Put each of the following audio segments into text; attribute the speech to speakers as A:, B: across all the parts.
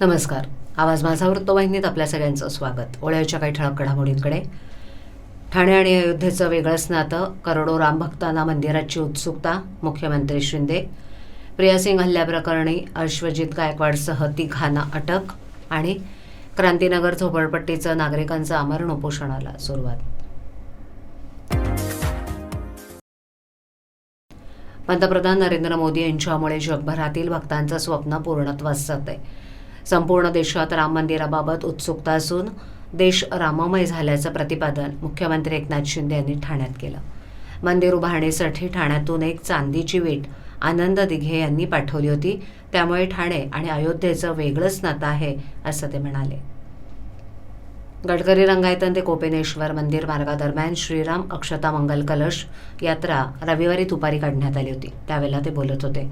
A: नमस्कार. आवाज माझा वृत्तवाहिनीत आपल्या सगळ्यांचं स्वागत. ओळ्याच्या काही ठळक घडामोडींकडे. ठाणे आणि अयोध्येचं वेगळंच नातं करोडो रामभक्तांना मंदिराची उत्सुकता मुख्यमंत्री शिंदे. प्रियासिंग हल्ल्याप्रकरणी अश्वजित गायकवाडसह तिघांना अटक आणि क्रांतीनगर झोपडपट्टीचं नागरिकांचं आमरण उपोषणाला सुरुवात. पंतप्रधान नरेंद्र मोदी यांच्यामुळे जगभरातील भक्तांचं स्वप्न पूर्णत्वास आहे संपूर्ण देशात राम मंदिराबाबत उत्सुकता असून देश राममय झाल्याचं प्रतिपादन मुख्यमंत्री एकनाथ शिंदे यांनी ठाण्यात केलं. मंदिर उभारणीसाठी ठाण्यातून एक चांदीची वीट आनंद दिघे यांनी पाठवली होती. त्यामुळे ठाणे आणि अयोध्येचं वेगळंच नातं आहे असं ते म्हणाले. गडकरी रंगायतन ते कोपेनेश्वर मंदिर मार्गादरम्यान श्रीराम अक्षता मंगल कलश यात्रा रविवारी दुपारी काढण्यात आली होती. त्यावेळेला ते बोलत होते.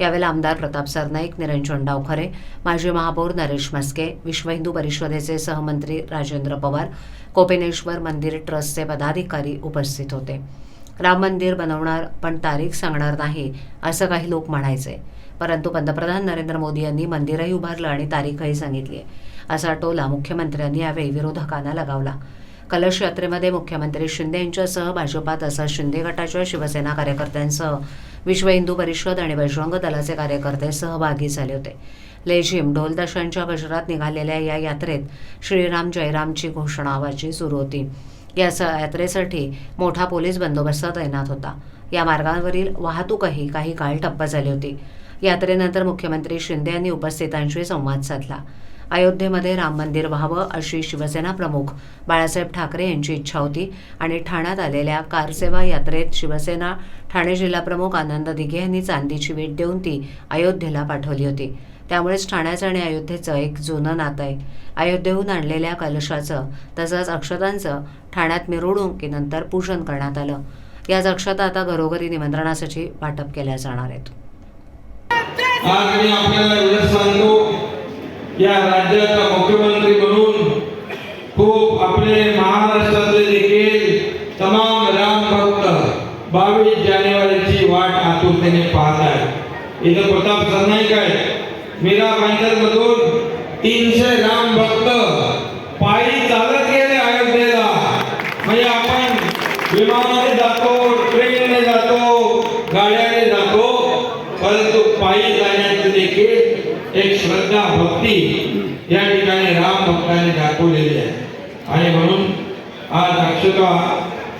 A: यावेळेला आमदार प्रताप सरनाईक निरंजन डावखरे माजी महापौर नरेश मस्के विश्व हिंदू परिषदेचे सहमंत्री राजेंद्र पवार कोपेनेश्वर मंदिर ट्रस्टचे पदाधिकारी उपस्थित होते. राम मंदिर बनवणार पण तारीख सांगणार नाही असं काही लोक म्हणायचे. परंतु पंतप्रधान नरेंद्र मोदी यांनी मंदिरही उभारलं आणि तारीखही सांगितली आहे असा टोला मुख्यमंत्र्यांनी यावेळी विरोधकांना लगावला. कलश यात्रेमध्ये मुख्यमंत्री शिंदे यांच्यासह भाजपा तसंच शिंदे गटाच्या शिवसेना कार्यकर्त्यांसह विश्व हिंदू परिषद आणि बजरंग दलाचे कार्यकर्ते सहभागी झाले होते. लेझिम ढोलदशांच्या गजरात निघालेल्या या यात्रेत श्रीराम जयरामची घोषणाबाजी सुरू होती. या स यात्रेसाठी मोठा पोलीस बंदोबस्त तैनात होता. या मार्गावरील वाहतूकही काही काळ ठप्प झाली होती. यात्रेनंतर मुख्यमंत्री शिंदे यांनी उपस्थितांशी संवाद साधला. अयोध्येमध्ये राम मंदिर व्हावं अशी शिवसेना प्रमुख बाळासाहेब ठाकरे यांची इच्छा होती आणि ठाण्यात आलेल्या कारसेवा यात्रेत शिवसेना ठाणे जिल्हाप्रमुख आनंद दिघे यांनी चांदीची भेट देऊन ती अयोध्येला पाठवली होती. त्यामुळेच ठाण्याचं आणि अयोध्येचं एक जुनं नातं आहे. अयोध्येहून आणलेल्या कलशाचं तसंच अक्षतांचं ठाण्यात मिरवणुकीनंतर पूजन करण्यात आलं. याच अक्षता आता घरोघरी निमंत्रणासाठी वाटप केल्या जाणार आहेत.
B: या राज्याचा मुख्यमंत्री म्हणून खूप आपले महाराष्ट्रातले देखील तमाम रामभक्त बावीस जानेवारीची वाट आतुरतेने पाहत आहे इथं प्रताप सरनाईक आहे मीरा भाईंदर मधून तीनशे राम भक्त पायी चालत गेले अयोध्येला म्हणजे आपण विमानाने जातो ट्रेनने जातो गाड्याने जातो परंतु पायी जाण्याची देखील एक श्रद्धा भक्ती या ठिकाणी राम भक्तांनी दाखवलेली आहे. आणि म्हणून आज अक्षता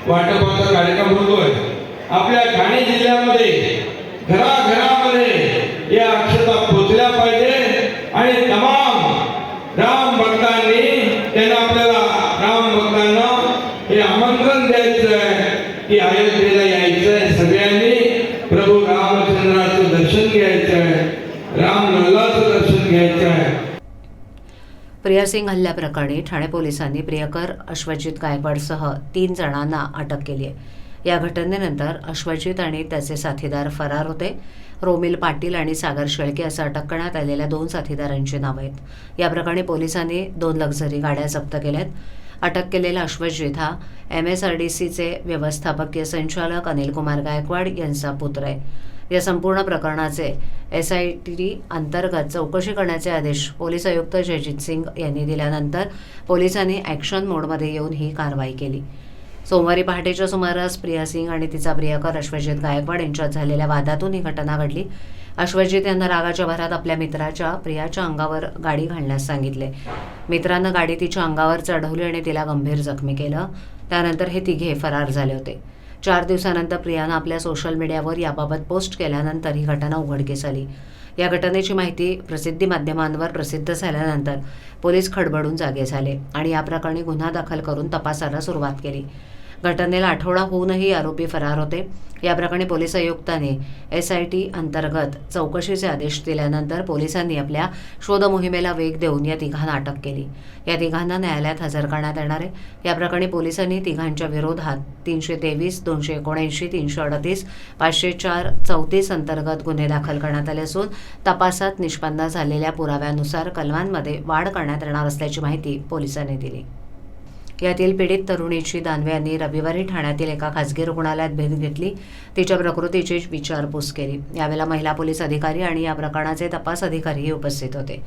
B: वाटपाचा कार्यक्रम होतोय. आपल्या ठाणे जिल्ह्यामध्ये घराघरामध्ये या अक्षता पोचल्या पाहिजे आणि तमाम राम भक्तांनी त्यांना आपल्याला राम भक्तांना हे आमंत्रण द्यायचं आहे की अयोध्येला
A: प्रियासिंग हल्ल्याप्रकरणी ठाणे पोलिसांनी प्रियकर अश्वजित गायकवाडसह तीन जणांना अटक केली आहे. या घटनेनंतर अश्वजित आणि त्याचे साथीदार फरार होते. रोमिल पाटील आणि सागर शेळके असं अटक करण्यात आलेल्या दोन साथीदारांची नावं आहेत. या प्रकरणी पोलिसांनी दोन लक्झरी गाड्या जप्त केल्यात. अटक केलेला अश्वजित हा एम एस आर डी सीचे व्यवस्थापकीय संचालक अनिल कुमार गायकवाड यांचा पुत्र आहे. या संपूर्ण प्रकरणाचे एस आय टी अंतर्गत चौकशी करण्याचे आदेश पोलीस आयुक्त जयजित सिंग यांनी दिल्यानंतर पोलिसांनी ॲक्शन मोडमध्ये येऊन ही कारवाई केली. सोमवारी पहाटेच्या सुमारास प्रिया सिंग आणि तिचा प्रियकर अश्वजित गायकवाड यांच्यात झालेल्या वादातून ही घटना घडली. अश्वजित यांना रागाच्या भरात आपल्या मित्राच्या प्रियाच्या अंगावर गाडी घालण्यास सांगितले. मित्रानं गाडी तिच्या अंगावर चढवली आणि तिला गंभीर जखमी केलं. त्यानंतर हे तिघे फरार झाले होते. चार दिवसानंतर प्रियानं आपल्या सोशल मीडियावर याबाबत पोस्ट केल्यानंतर ही घटना उघडकीस आली या घटनेची माहिती प्रसिद्धी माध्यमांवर प्रसिद्ध झाल्यानंतर पोलीस खडबडून जागे झाले आणि या प्रकरणी गुन्हा दाखल करून तपासाला सुरुवात केली. घटनेला आठवडा होऊनही आरोपी फरार होते. या प्रकरणी पोलीस आयुक्तांनी एस आय टी अंतर्गत चौकशीचे आदेश दिल्यानंतर पोलिसांनी आपल्या शोधमोहिमेला वेग देऊन या तिघांना अटक केली. या तिघांना न्यायालयात हजर करण्यात येणार आहे. या प्रकरणी पोलिसांनी तिघांच्या विरोधात तीनशे तेवीस दोनशे एकोणऐंशी तीनशे अडतीस पाचशे चार चौतीस अंतर्गत गुन्हे दाखल करण्यात आले असून तपासात निष्पन्न झालेल्या पुराव्यानुसार कलमांमध्ये वाढ करण्यात येणार असल्याची माहिती पोलिसांनी दिली. यातील पीडित तरुणीची दानवे यांनी रविवारी ठाण्यातील एका खासगी रुग्णालयात भेट घेतली. तिच्या प्रकृतीची विचारपूस केली. यावेळेला महिला पोलीस अधिकारी आणि या प्रकरणाचे तपास अधिकारीही उपस्थित होते.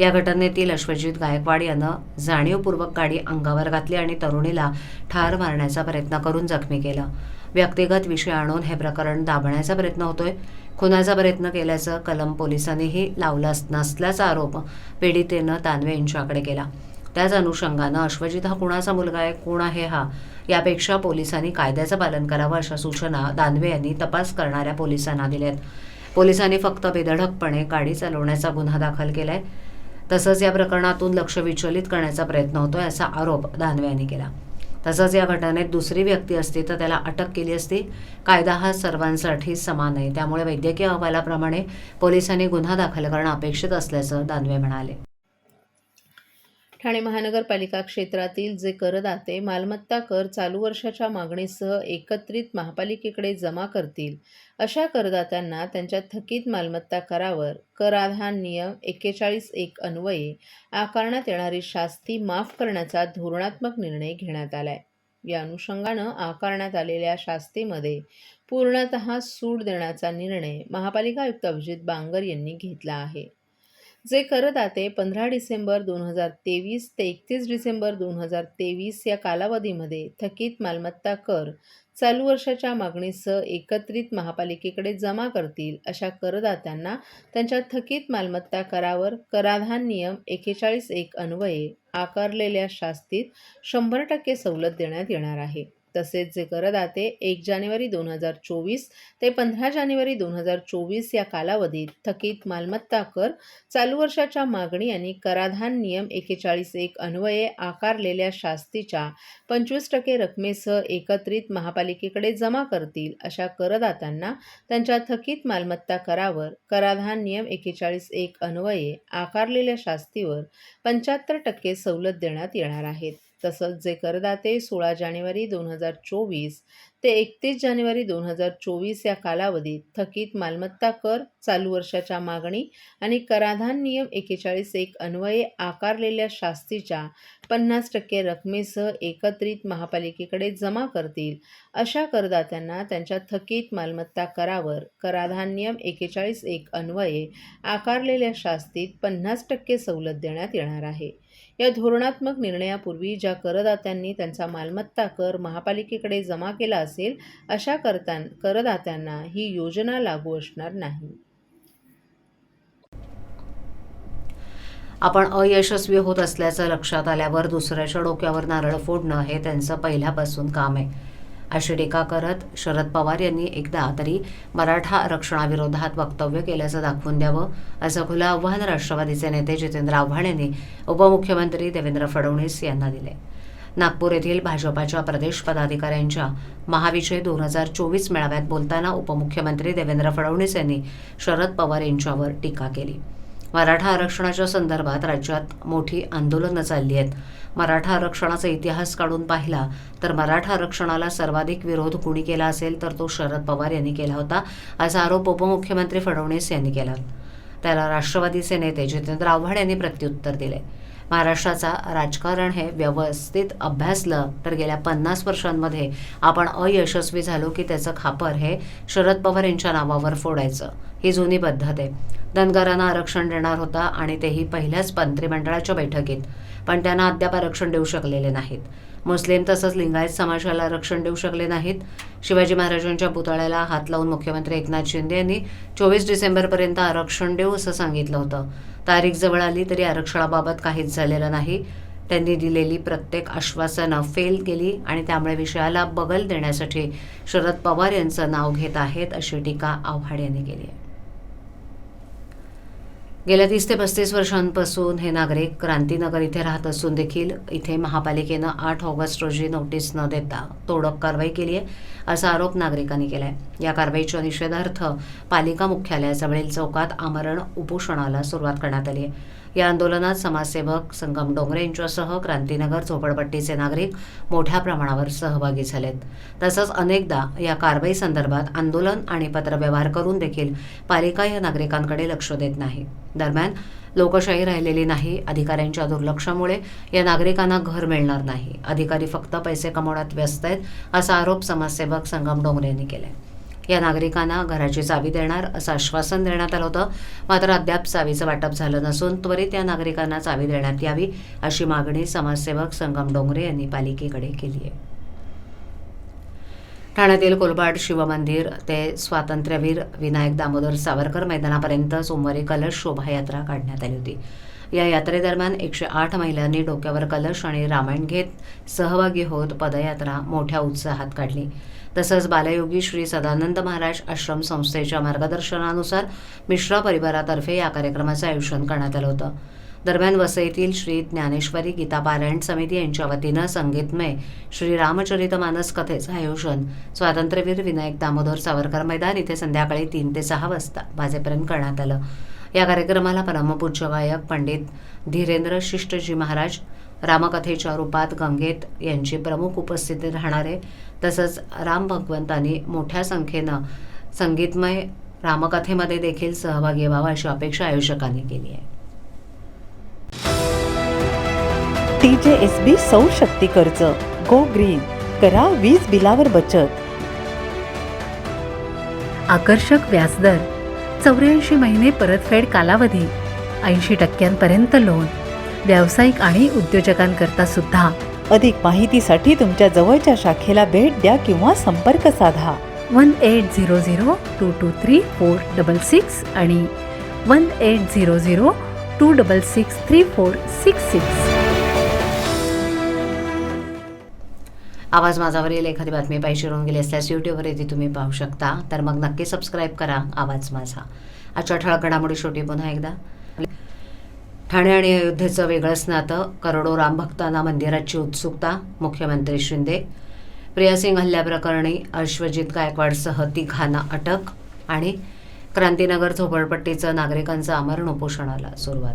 A: या घटनेतील अश्वजित गायकवाड यानं जाणीवपूर्वक गाडी अंगावर घातली आणि तरुणीला ठार मारण्याचा प्रयत्न करून जखमी केलं. व्यक्तिगत विषय आणून हे प्रकरण दाबण्याचा प्रयत्न होतोय. खुनाचा प्रयत्न केल्याचं कलम पोलिसांनीही लावला नसल्याचा आरोप पीडितेनं दानवे यांच्याकडे केला. त्याच अनुषंगानं अश्वजित हा कुणाचा मुलगा आहे कोण आहे हा? यापेक्षा पोलिसांनी कायद्याचं पालन करावं अशा सूचना दानवे यांनी तपास करणाऱ्या पोलिसांना दिल्यात. पोलिसांनी फक्त बेधडकपणे गाडी चालवण्याचा गुन्हा दाखल केलाय. तसंच या प्रकरणातून लक्ष विचलित करण्याचा प्रयत्न होतोय असा आरोप दानवे यांनी केला. तसंच या घटनेत दुसरी व्यक्ती असती तर त्याला अटक केली असती. कायदा हा सर्वांसाठी समान आहे. त्यामुळे वैद्यकीय अहवालाप्रमाणे पोलिसांनी गुन्हा दाखल करणं अपेक्षित असल्याचं दानवे म्हणाले.
C: ठाणे महानगरपालिका क्षेत्रातील जे करदाते मालमत्ता कर चालू वर्षाच्या मागणीसह एकत्रित महापालिकेकडे जमा करतील अशा करदात्यांना त्यांच्या थकीत मालमत्ता करावर कराधान नियम एक्केचाळीस एक अन्वये आकारण्यात येणारी शास्ती माफ करण्याचा धोरणात्मक निर्णय घेण्यात आलाय. या अनुषंगानं आकारण्यात आलेल्या शास्तीमध्ये पूर्णतः सूट देण्याचा निर्णय महापालिका आयुक्त अभिजित बांगर यांनी घेतला आहे. जे करदाते पंधरा डिसेंबर दोन हजार तेवीस ते एकतीस डिसेंबर दोन हजार तेवीस या कालावधीमध्ये थकीत मालमत्ता कर चालू वर्षाच्या मागणीसह एकत्रित महापालिकेकडे जमा करतील अशा करदात्यांना त्यांच्या थकीत मालमत्ता करावर कराधान नियम एकेचाळीस एक अन्वये आकारलेल्या शास्तीत शंभर टक्के सवलत देण्यात येणार आहे. तसेच जे करदाते एक जानेवारी दोन हजार चोवीस ते पंधरा जानेवारी दोन हजार चोवीस या कालावधीत थकीत मालमत्ता कर चालू वर्षाच्या मागणी आणि कराधान नियम एकेचाळीस एक अन्वये आकारलेल्या शास्तीच्या पंचवीस टक्के रकमेसह एकत्रित महापालिकेकडे जमा करतील अशा करदात्यांना त्यांच्या थकीत मालमत्ता करावर कराधान नियम एकेचाळीस एक अन्वये आकारलेल्या शास्तीवर पंच्याहत्तर टक्के सवलत देण्यात येणार आहेत. तसंच जे करदाते सोळा जानेवारी दोन हजार चोवीस ते एकतीस जानेवारी दोन हजार चोवीस या कालावधीत थकीत मालमत्ता कर चालू वर्षाच्या मागणी आणि कराधान नियम एकेचाळीस एक अन्वये आकारलेल्या शास्तीच्या पन्नास टक्के रकमेसह एकत्रित महापालिकेकडे जमा करतील. अशा करदात्यांना त्यांच्या थकीत मालमत्ता करावर कराधान नियम एकेचाळीस एक अन्वये आकारलेल्या शास्तीत पन्नास टक्के सवलत देण्यात येणार आहे. या धोरणात्मक निर्णयापूर्वी ज्या करदात्यांनी त्यांचा मालमत्ता कर महापालिकेकडे जमा केला असेल अशा करता करदात्यांना ही योजना लागू असणार नाही.
A: आपण अयशस्वी होत असल्याचं लक्षात आल्यावर दुसऱ्याच्या डोक्यावर नारळ फोडणं हे त्यांचं पहिल्यापासून काम आहे. अशी टीका करत शरद पवार यांनी एकदा तरी मराठा आरक्षणाविरोधात वक्तव्य केल्याचं दाखवून द्यावं असं खुलं आव्हान राष्ट्रवादीचे नेते जितेंद्र आव्हाड यांनी उपमुख्यमंत्री देवेंद्र फडणवीस यांना दिले. नागपूर येथील भाजपाच्या प्रदेश पदाधिकाऱ्यांच्या महाविजय दोन हजार चोवीस मेळाव्यात बोलताना उपमुख्यमंत्री देवेंद्र फडणवीस यांनी शरद पवार यांच्यावर टीका केली. मराठा आरक्षणाच्या संदर्भात राज्यात मोठी आंदोलनं चालली आहेत. मराठा आरक्षणाचा इतिहास काढून पाहिला तर मराठा आरक्षणाला सर्वाधिक विरोध कुणी केला असेल तर तो शरद पवार यांनी केला होता असा आरोप उपमुख्यमंत्री फडणवीस यांनी केला. त्याला राष्ट्रवादीचे नेते जितेंद्र आव्हाड यांनी प्रत्युत्तर दिले महाराष्ट्राचा राजकारण हे व्यवस्थित अभ्यासलं तर गेल्या पन्नास वर्षांमध्ये आपण अयशस्वी झालो की त्याचं खापर हे शरद पवार यांच्या नावावर फोडायचं. ही जुनी पद्धत आहे. धनगरांना आरक्षण देणार होता आणि तेही पहिल्याच मंत्रिमंडळाच्या बैठकीत. पण त्यांना अद्याप आरक्षण देऊ शकलेले नाहीत. मुस्लिम तसंच लिंगायत समाजाला आरक्षण देऊ शकले नाहीत. शिवाजी महाराजांच्या पुतळ्याला हात लावून मुख्यमंत्री एकनाथ शिंदे यांनी चोवीस डिसेंबरपर्यंत आरक्षण देऊ असं सांगितलं होतं. तारीख जवळ आली तरी आरक्षणाबाबत काहीच झालेलं नाही. त्यांनी दिलेली प्रत्येक आश्वासनं फेल गेली आणि त्यामुळे विषयाला बगल देण्यासाठी शरद पवार यांचं नाव घेत आहेत अशी टीका आव्हाड यांनी केली आहे. गेल्या तीस ते पस्तीस वर्षांपासून हे नागरिक क्रांतीनगर इथे राहत असून देखील इथे महापालिकेनं आठ ऑगस्ट रोजी नोटीस न देता तोडक कारवाई केली आहे असा आरोप नागरिकांनी केला आहे या कारवाईच्या निषेधार्थ पालिका मुख्यालयाजवळील चौकात आमरण उपोषणाला सुरुवात करण्यात आली आहे. या आंदोलनात समाजसेवक संगम डोंगरे यांच्यासह क्रांतीनगर झोपडपट्टीचे नागरिक मोठ्या प्रमाणावर सहभागी झालेत. तसंच अनेकदा या कारवाई संदर्भात आंदोलन आणि पत्रव्यवहार करून देखील पालिका या नागरिकांकडे लक्ष देत नाही. दरम्यान लोकशाही राहिलेली नाही. अधिकाऱ्यांच्या दुर्लक्षामुळे या नागरिकांना घर मिळणार नाही. अधिकारी फक्त पैसे कमवण्यात व्यस्त आहेत असा आरोप समाजसेवक संगम डोंगरे यांनी आहे या नागरिकांना घराची चावी देणार असं आश्वासन देण्यात आलं होतं. मात्र अद्याप चावीचं वाटप झालं नसून त्वरित या नागरिकांना चावी देण्यात यावी अशी मागणी समाजसेवक संगम डोंगरे यांनी पालिकेकडे केली आहे. ठाण्यातील कोलबाड शिवमंदिर ते स्वातंत्र्यवीर विनायक दामोदर सावरकर मैदानापर्यंत सोमवारी कलश शोभायात्रा काढण्यात आली होती. या यात्रेदरम्यान एकशे आठ महिलांनी डोक्यावर कलश आणि रामायण घेत सहभागी होत पदयात्रा मोठ्या उत्साहात काढली. तसंच बालयोगी श्री सदानंद महाराज आश्रम संस्थेच्या मार्गदर्शनानुसार मिश्रा परिवारातर्फे या कार्यक्रमाचं आयोजन करण्यात आलं होतं. दरम्यान वसईतील श्री ज्ञानेश्वरी गीता पारायण समिती यांच्या वतीनं संगीतमय श्री रामचरित मानस कथेचं आयोजन स्वातंत्र्यवीर विनायक दामोदर सावरकर मैदान इथे संध्याकाळी तीन ते सहा वाजता वाजेपर्यंत करण्यात आलं. या कार्यक्रमाला परमपूज्य गायक पंडित धीरेंद्र शिष्टजी महाराज रामकथेच्या रूपात गंगेत यांची प्रमुख उपस्थिती राहणार आहे तसंच राम भगवंतांनी मोठ्या संख्येनं संगीतमय रामकथेमध्ये देखील सहभागी व्हावा अशी अपेक्षा आयोजकांनी केली आहे.
D: टीजेएसबी सौर शक्ती कर्ज गो ग्रीन करा वीज बिलावर बचत.
E: आकर्षक व्याजदर चौऱ्याऐंशी महिने परतफेड कालावधी ऐंशी टक्क्यांपर्यंत लोन. व्यावसायिक आणि उद्योजकांकरता सुद्धा.
D: अधिक माहितीसाठी तुमच्या जवळच्या शाखेला भेट द्या किंवा संपर्क साधा.
E: One eight zero zero two two three four double six आणि one eight zero zero two double six three four six six.
A: आवाज माझावरील एखादी बातमी पाहिजे राहून गेली असल्यास यूट्यूबवर ती तुम्ही पाहू शकता. तर मग नक्की सबस्क्राईब करा आवाज माझा. आजच्या ठळक घडामोडी शेवटी पुन्हा एकदा. ठाणे आणि अयोध्येचं वेगळंच नातं. करोडो रामभक्तांना मंदिराची उत्सुकता मुख्यमंत्री शिंदे. प्रियासिंग हल्ल्याप्रकरणी अश्वजित गायकवाडसह तिघांना अटक आणि क्रांतीनगर झोपडपट्टीचं नागरिकांचं आमरण उपोषणाला सुरुवात.